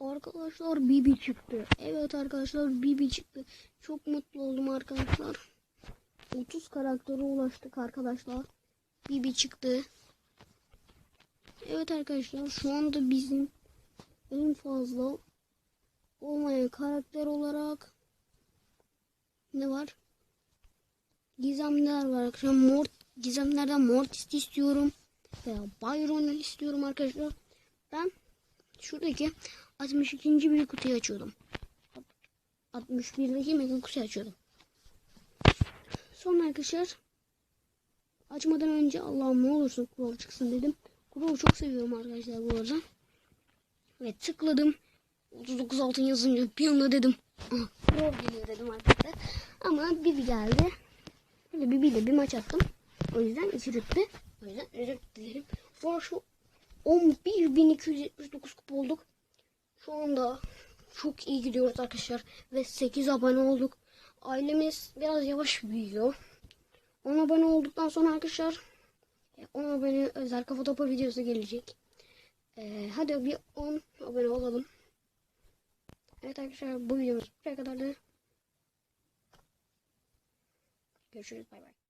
Arkadaşlar Bibi çıktı. Evet arkadaşlar Bibi çıktı. Çok mutlu oldum arkadaşlar. 30 karaktere ulaştık arkadaşlar. Bibi çıktı. Evet arkadaşlar şu anda bizim en fazla olmayan karakter olarak ne var? Gizemler var arkadaşlar. Mort, gizemlerden Mortis istiyorum. Veya Byron istiyorum arkadaşlar. Ben şuradaki 62. bir kutuyu açıyordum. 61'deki mega kutuyu açıyordum. Sonra arkadaşlar açmadan önce Allah'ım ne olursun Crow çıksın dedim. Crow'u çok seviyorum arkadaşlar bu arada. Ve tıkladım. 39 altın yazınca bir anda dedim. "Ah, Crow geliyor dedim arkadaşlar. Ama Bibi geldi. Böyle Bibi ile bir maç attım. O yüzden içiripti. O yüzden özür dilerim. Sonra şu 11.279 kupa olduk. Şu anda çok iyi gidiyoruz arkadaşlar. Ve 8 abone olduk. Ailemiz biraz yavaş büyüyor. 10 abone olduktan sonra arkadaşlar 10 abone özel kafa topu videosu gelecek. Ee, hadi bir 10 abone olalım. Evet arkadaşlar bu videomuz buraya kadardı. Görüşürüz bay bay.